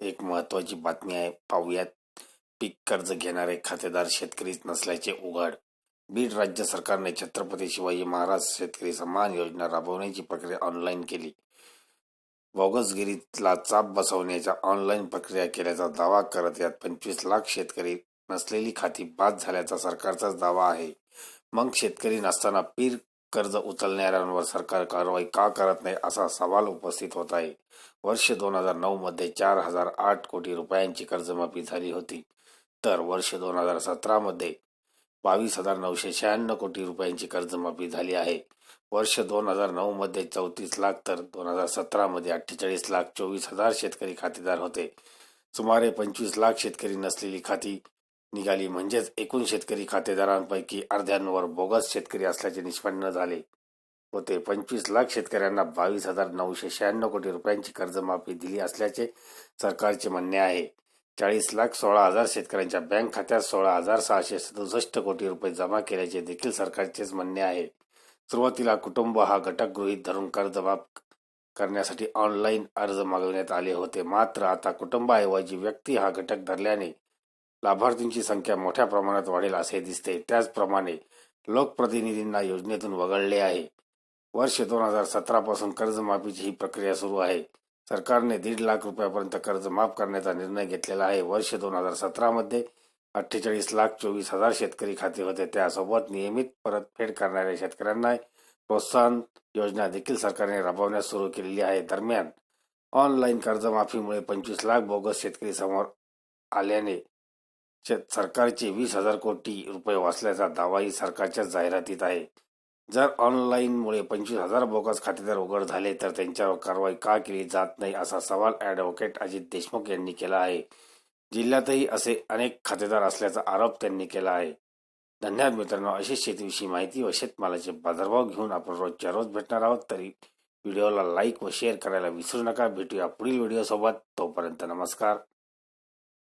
एक महत्वाची बातमी आहे. पाहूयात. पीक कर्ज घेणारे खातेदार शेतकरीच नसल्याचे उघड. बीड राज्य सरकारने छत्रपती शिवाजी महाराज शेतकरी सन्मान योजना राबवण्याची प्रक्रिया ऑनलाईन केली. बोगसगिरीतला चाप बसवण्याच्या ऑनलाईन प्रक्रिया केल्याचा दावा करत यात पंचवीस लाख शेतकरी नसलेली खाती बाद झाल्याचा सरकारचाच दावा आहे. मग शेतकरी नसताना पीक कर्ज उचलणाऱ्यांवर सरकार कारवाई का करत नाही असा सवाल उपस्थित होत आहे. वर्ष दोन हजार नऊ मध्ये चार हजार आठ कोटी रुपयांची कर्जमाफी झाली होती. तर वर्ष दोन हजार सतरा मध्ये बावीस हजार नऊशे शहाण्णव कोटी रुपयांची कर्जमाफी झाली आहे. वर्ष दोन हजार नऊ मध्ये चौतीस लाख तर दोन हजार सतरा मध्ये अठ्ठेचाळीस लाख चोवीस हजार शेतकरी खातेदार होते. सुमारे पंचवीस लाख शेतकरी नसलेली खाती निघाली. म्हणजेच एकूण शेतकरी खातेदारांपैकी अर्ध्यांवर बोगस शेतकरी असल्याचे निष्पन्न झाले होते. पंचवीस लाख शेतकऱ्यांना बावीस हजार नऊशे शहाण्णव कोटी रुपयांची कर्जमाफी दिली असल्याचे सरकारचे म्हणणे आहे. चाळीस लाख सोळा हजार शेतकऱ्यांच्या बँक खात्यात सोळा हजार सहाशे सदुसष्ट कोटी रुपये जमा केल्याचे देखील सरकारचेच म्हणणे आहे. सुरुवातीला कुटुंब हा घटक गृहीत धरून कर्जमाफ करण्यासाठी ऑनलाईन अर्ज मागविण्यात आले होते. मात्र आता कुटुंबाऐवजी व्यक्ती हा घटक धरल्याने लाभार्थींची संख्या मोठ्या प्रमाणात वाढेल असे दिसते. त्याचप्रमाणे लोकप्रतिनिधींना योजनेतून वगळले आहे. वर्ष दोन हजार सतरापासून कर्जमाफीची ही प्रक्रिया सुरू आहे. सरकारने दीड लाख रुपयापर्यंत कर्ज माफ करण्याचा निर्णय घेतलेला आहे. वर्ष दोन हजार सतरामध्ये अठ्ठेचाळीस लाख चोवीस हजार शेतकरी खाते होते. त्यासोबत नियमित परतफेड करणाऱ्या शेतकऱ्यांना प्रोत्साहन योजना देखील सरकारने राबवण्यास सुरू केलेली आहे. दरम्यान ऑनलाईन कर्जमाफीमुळे पंचवीस लाख बोगस शेतकरी समोर आल्याने सरकारचे वीस हजार कोटी रुपये वाचल्याचा दावाही सरकारच्या जाहिरातीत आहे. जर ऑनलाईनमुळे पंचवीस हजार बोगस खातेदार उघड झाले तर त्यांच्यावर कारवाई का केली जात नाही असा सवाल ॲडव्होकेट अजित देशमुख यांनी केला आहे. जिल्ह्यातही असे अनेक खातेदार असल्याचा आरोप त्यांनी केला आहे. धन्यवाद मित्रांनो अशीच शेतीविषयी माहिती व शेतमालाचे बाजारभाव घेऊन आपण रोजच्या रोज भेटणार आहोत. तरी व्हिडिओला लाईक व शेअर करायला विसरू नका. भेटूया पुढील व्हिडिओसोबत. तोपर्यंत नमस्कार.